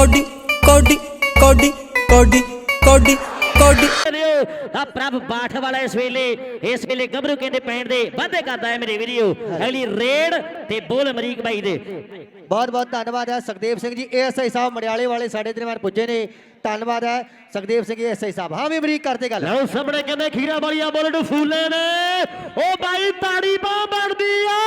Cody ਕੋਡੀ ਕੋਡੀ ਕੋਡੀ ਕੋਡੀ ਕੋਡੀ। ਤਾਂ ਪ੍ਰਭ ਬਾਠ ਵਾਲਾ ਇਸ ਵੇਲੇ ਇਸ ਵੇਲੇ ਗੱਭਰੂ ਕਹਿੰਦੇ ਪੈਣ ਦੇ ਵਾਅਦੇ ਕਰਦਾ ਹੈ ਮੇਰੇ ਵੀਡੀਓ ਅਗਲੀ ਰੇਡ ਤੇ ਬੋਲ ਅਮਰੀਕ ਬਾਈ ਦੇ। ਬਹੁਤ ਬਹੁਤ ਧੰਨਵਾਦ ਹੈ ਸੁਖਦੇਵ ਸਿੰਘ ਜੀ ਐਸਆਈ ਸਾਹਿਬ ਮੜਿਆਲੇ ਵਾਲੇ ਸਾਡੇ ਦਰਮਿਆਨ ਪੁੱਜੇ ਨੇ। ਧੰਨਵਾਦ ਹੈ ਸੁਖਦੇਵ ਸਿੰਘ ਐਸਆਈ ਸਾਹਿਬ। ਹਾਂ ਵੀ ਅਮਰੀਕ ਕਰਦੇ ਗੱਲ। ਲਓ ਸਾਹਮਣੇ ਕਹਿੰਦੇ ਖੀਰਾ ਵਾਲੀਆ ਬੁਲਟ ਫੂਲੇ ਨੇ। ਉਹ ਬਾਈ ਤਾੜੀ ਬਾਹ ਬਣਦੀ ਆ।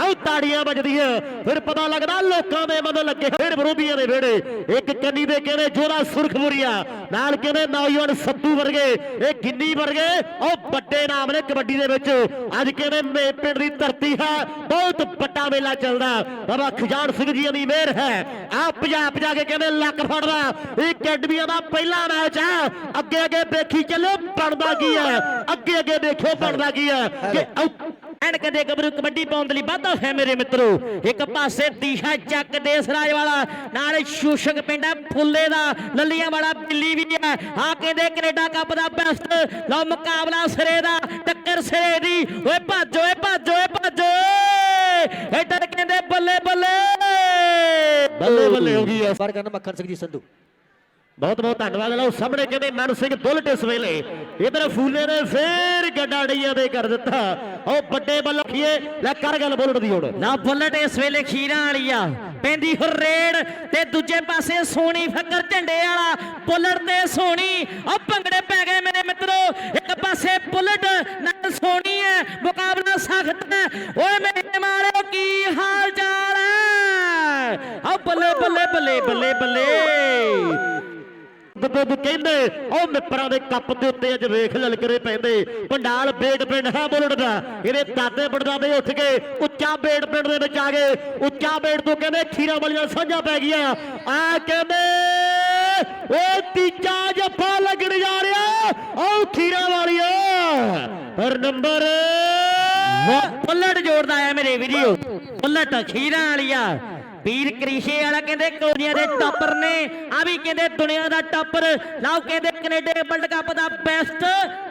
ਆਉ ਤਾੜੀਆਂ ਵੱਜਦੀਆਂ ਫਿਰ ਪਤਾ ਲੱਗਦਾ ਲੋਕਾਂ ਦੇ ਮਨ ਲੱਗੇ। ਫਿਰ ਵਿਰੋਧੀਆਂ ਦੇ ਵਿਹੜੇ। ਇੱਕ ਕੰਨੀ ਦੇ ਕਹਿੰਦੇ ਜੋਰਾ ਸੁਰਖਪੁਰੀਆ ਨਾਲ ਕਹਿੰਦੇ ਨੌਜਵਾਨ ਸੱਤੂ ਵਰਗੇ। ਇਹ ਗਿੰਨੀ ਵਰਗੇ। ਉਹ ਵੱਡੇ ਨਾਮ ਨੇ ਕਬੱਡੀ ਦੇ ਵਿੱਚ। ਅੱਜ ਕਹਿੰਦੇ ਮੇ ਪਿੰਡ ਦੀ ਧਰਤੀ ਹੈ। ਬਹੁਤ ਵੱਡਾ ਮੇਲਾ ਚੱਲਦਾ। ਬਾਬਾ ਖਜਾਨ ਸਿੰਘ ਜੀ ਦੀ ਮਿਹਰ ਹੈ। ਆ ਭਜਾ ਭਜਾ ਕੇ ਕਹਿੰਦੇ ਲੱਕ ਫੜਦਾ। ਇਹ ਅਕੈਡਮੀਆਂ ਦਾ ਪਹਿਲਾ ਮੈਚ ਹੈ। ਅੱਗੇ ਅੱਗੇ ਦੇਖੀ ਚੱਲੋ ਬਣਦਾ ਕੀ ਹੈ? ਅੱਗੇ ਅੱਗੇ ਦੇਖੋ ਬਣਦਾ ਕੀ ਹੈ? ਕਿ ਐਨ ਕਦੇ ਗੱਭਰੂ ਕਬੱਡੀ ਪਾਉਣ ਦੇ ਲਈ ਵਾਧਾ ਹੈ ਮੇਰੇ ਮਿੱਤਰੋ। ਇੱਕ ਪਾਸੇ ਦੀਸ਼ਾ ਚੱਕ ਦੇਸ ਰਾਜ ਵਾਲਾ ਨਾਲ ਸ਼ੂਸ਼ਕ ਪਿੰਡਾ ਫੁੱਲੇ ਦਾ ਲੱਲੀਆਂ ਵਾਲਾ ਬਿੱਲੀ ਵੀ ਹੈ ਆ ਕਹਿੰਦੇ ਕੈਨੇਡਾ ਕੱਪ ਦਾ ਬੈਸਟ ਲਓ ਮੁਕਾਬਲਾ ਸਿਰੇ ਦਾ ਟੱਕਰ ਸਿਰੇ ਦੀ। ਓਏ ਭੱਜੋ ਓਏ ਭੱਜੋ ਓਏ ਭੱਜੋ। ਇੱਧਰ ਕਹਿੰਦੇ ਬੱਲੇ ਬੱਲੇ। ਬੱਲੇ ਬੱਲੇ ਹੋ ਗਈ ਆ ਬਾਰ ਕਰਨ ਮੱਖਣ ਸਿੰਘ ਜੀ ਸੰਧੂ। ਬਹੁਤ ਬਹੁਤ ਧੰਨਵਾਦ। ਲਓ ਸਾਹਮਣੇ ਕਹਿੰਦੇ ਮਨ ਸਿੰਘ ਬੁਲਟ ਇਸ ਵੇਲੇ। ਇਧਰ ਫੂਲੇ ਨੇ ਫੇਰ ਗੱਡਾ ਡਈਆਂ ਦੇ ਕਰ ਦਿੱਤਾ। ਉਹ ਵੱਡੇ ਵੱਲੋਂ ਖੀਏ ਲੈ ਕਰ ਗੱਲ ਬੁਲਟ ਦੀ ਹੁਣ। ਨਾ ਬੁਲਟ ਇਸ ਵੇਲੇ ਖੀਰਾਂ ਵਾਲੀ ਆ। ਪੈਂਦੀ ਹੁਰ ਰੇਡ ਤੇ ਦੂਜੇ ਪਾਸੇ ਸੋਨੀ ਫੱਕਰ ਝੰਡੇ ਵਾਲਾ। ਬੁਲਟ ਤੇ ਸੋਨੀ ਉਹ ਭੰਗੜੇ ਪੈ ਗਏ ਮੇਰੇ ਮਿੱਤਰੋ। ਇੱਕ ਪਾਸੇ ਬੁਲਟ ਨਾਲ ਸੋਨੀ ਹੈ ਮੁਕਾਬਲਾ ਸਖਤ ਹੈ ਓਏ ਮੇਰੇ ਮਾਰਿਓ ਕੀ ਹਾਲ ਚਾਲ ਹੈ ਆ ਬੱਲੇ ਬੱਲੇ ਬੱਲੇ ਬੱਲੇ ਬੱਲੇ। ਬੱਬੂ ਕਹਿੰਦੇ, ਉਹ ਮਿੱਪਰਾਂ ਦੇ ਕੱਪ ਦੇ ਉੱਤੇ ਅੱਜ ਵੇਖ ਲਲਕਰੇ ਪੈਂਦੇ। ਪੰਡਾਲ ਬੇਟ ਪਿੰਡ ਹੈ ਬੁਲਟ ਦਾ। ਇਹਦੇ ਦਾਦੇ ਪੜਦਾਦੇ ਉੱਠ ਕੇ ਉੱਚਾ ਬੇਟ ਪਿੰਡ ਦੇ ਵਿੱਚ ਆ ਗਏ। ਉੱਚਾ ਬੇਟ ਤੋਂ ਕਹਿੰਦੇ ਖੀਰਾ ਵਾਲੀਆਂ ਸਾਂਝਾਂ ਪੈ ਗਈਆਂ। ਆ ਕਹਿੰਦੇ ਉਹ ਤੀਜਾ ਜੱਫਾ ਲੱਗਣ ਜਾ ਰਿਹਾ। ਉਹ ਖੀਰਾ ਵਾਲੀਆਂ। ਪਰ ਨੰਬਰ ਬੁਲਟ ਜੋੜਦਾ ਆ ਮੇਰੇ ਵੀਡੀਓ ਬੁਲਟ ਖੀਰਾ ਵਾਲੀਆ। ਵੀਰ ਕ੍ਰਿਸ਼ੇ ਵਾਲਾ ਕਹਿੰਦੇ ਕੋਰੀਆ ਦੇ ਟੱਪਰ ਨੇ ਆ ਵੀ ਕਹਿੰਦੇ ਦੁਨੀਆ ਦਾ ਟੱਪਰ। ਲਾਓ ਕਹਿੰਦੇ ਕੈਨੇਡਾ ਵਰਲਡ ਕੱਪ ਦਾ ਬੈਸਟ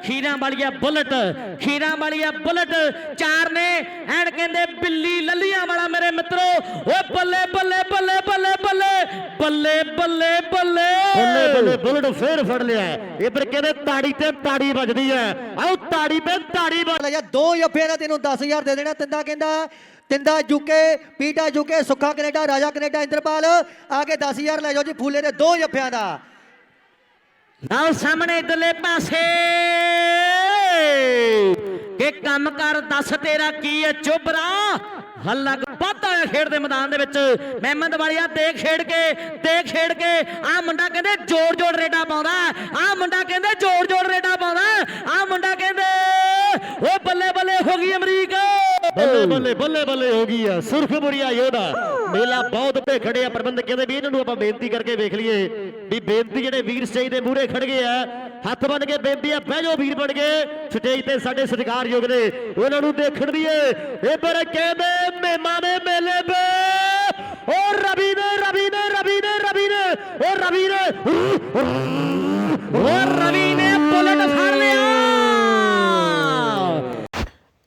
ਖੀਰਾਂ ਵਾਲੀਆ ਬੁਲਟ ਖੀਰਾਂ ਵਾਲੀਆ ਬੁਲਟ। ਚਾਰ ਨੇ ਐਨ ਕਹਿੰਦੇ ਬਿੱਲੀ ਲੱਲੀਆਂ ਵਾਲਾ ਮੇਰੇ ਮਿੱਤਰੋ। ਓਏ ਬੱਲੇ ਬੱਲੇ ਬੱਲੇ ਬੱਲੇ ਬੱਲੇ ਬੱਲੇ ਬੱਲੇ ਬੱਲੇ। ਬੱਲੇ ਬੱਲੇ ਬੁਲਟ ਫੇਰ ਫੜ ਲਿਆ ਇਧਰ ਕਹਿੰਦੇ ਤਾੜੀ ਤੇ ਤਾੜੀ ਵੱਜਦੀ ਹੈ। ਆਓ ਤਾੜੀ ਤੇ ਤਾੜੀ ਵੱਜ ਲੈ ਜਾ ਦੋ ਜੱਫਿਆਂ ਦਾ ਤੈਨੂੰ 10000 ਦੇ ਦੇਣਾ। ਤਿੰਦਾ ਕਹਿੰਦਾ ਤਿੰਦਾ ਜੁਕੇ ਪੀਟਾ ਜੁਕੇ ਸੁੱਖਾ ਕੈਨੇਡਾ, ਰਾਜਾ ਕੈਨੇਡਾ, ਇੰਦਰਪਾਲ। ਆ ਕੇ 10000 ਲੈ ਜਾਓ ਜੀ ਫੂਲੇ ਦੇ ਦੋ ਜੱਫਿਆਂ ਦਾ। ਨਾਲ ਸਾਹਮਣੇ ਇਧਰਲੇ ਪਾਸੇ। ਕਿ ਕੰਮ ਕਰ, ਦੱਸ ਤੇਰਾ ਕੀ ਹੈ ਚੁਬਰਾ ਹੱਲਾ ਪਾਤਾ ਹੈ ਖੇਡ ਦੇ ਮੈਦਾਨ ਦੇ ਵਿੱਚ। ਮਹਿਮਦ ਵਾਲੀਆ ਦੇਖ ਖੇਡ ਕੇ, ਦੇਖ ਖੇਡ ਕੇ। ਆ ਮੁੰਡਾ ਕਹਿੰਦੇ ਜੋੜ ਜੋੜ ਰੇਡਾ ਪਾਉਂਦਾ। ਆ ਮੁੰਡਾ ਕਹਿੰਦੇ ਜੋੜ ਜੋੜ ਰੇਡਾ ਪਾਉਂਦਾ। ਆ ਮੁੰਡਾ ਕਹਿੰਦੇ ਉਹ ਬੱਲੇ ਬੱਲੇ ਹੋ ਗਈ ਅਮਰੀਕ ਬੱਲੇ ਬੱਲੇ ਬੱਲੇ ਬੱਲੇ ਹੋ ਗਈ ਆ ਸੁਰਖਪੁਰੀਆ ਯੋਧਾ। ਮੇਲਾ ਬਹੁਤ ਭੇਖੜੇ ਆ ਪ੍ਰਬੰਧਕ ਕਹਿੰਦੇ ਵੀ ਇਹਨਾਂ ਨੂੰ ਆਪਾਂ ਬੇਨਤੀ ਕਰਕੇ ਵੇਖ ਲਈਏ ਵੀ ਬੇਨਤੀ ਜਿਹੜੇ ਵੀਰ ਸਟੇਜ ਦੇ ਮੂਹਰੇ ਖੜ ਗਏ ਆ, ਹੱਥ ਬੰਨ ਕੇ ਬੇਨਤੀ ਆ, ਬਹਿ ਜਾਓ ਵੀਰ ਬਣ ਕੇ। ਸਟੇਜ ਤੇ ਸਾਡੇ ਸਤਿਕਾਰਯੋਗ ਨੇ ਉਹਨਾਂ ਨੂੰ ਦੇਖਣ ਦੀਏ ਇਹ ਪਰ ਕਹਿੰਦੇ ਮਹਿਮਾਨੇ ਮੇਲੇ ਪੇ ਓ ਰਵੀ ਨੇ ਰਵੀ ਨੇ ਰਵੀ ਨੇ ਰਵੀ ਨੇ ਓ ਰਵੀ ਨੇ ਓ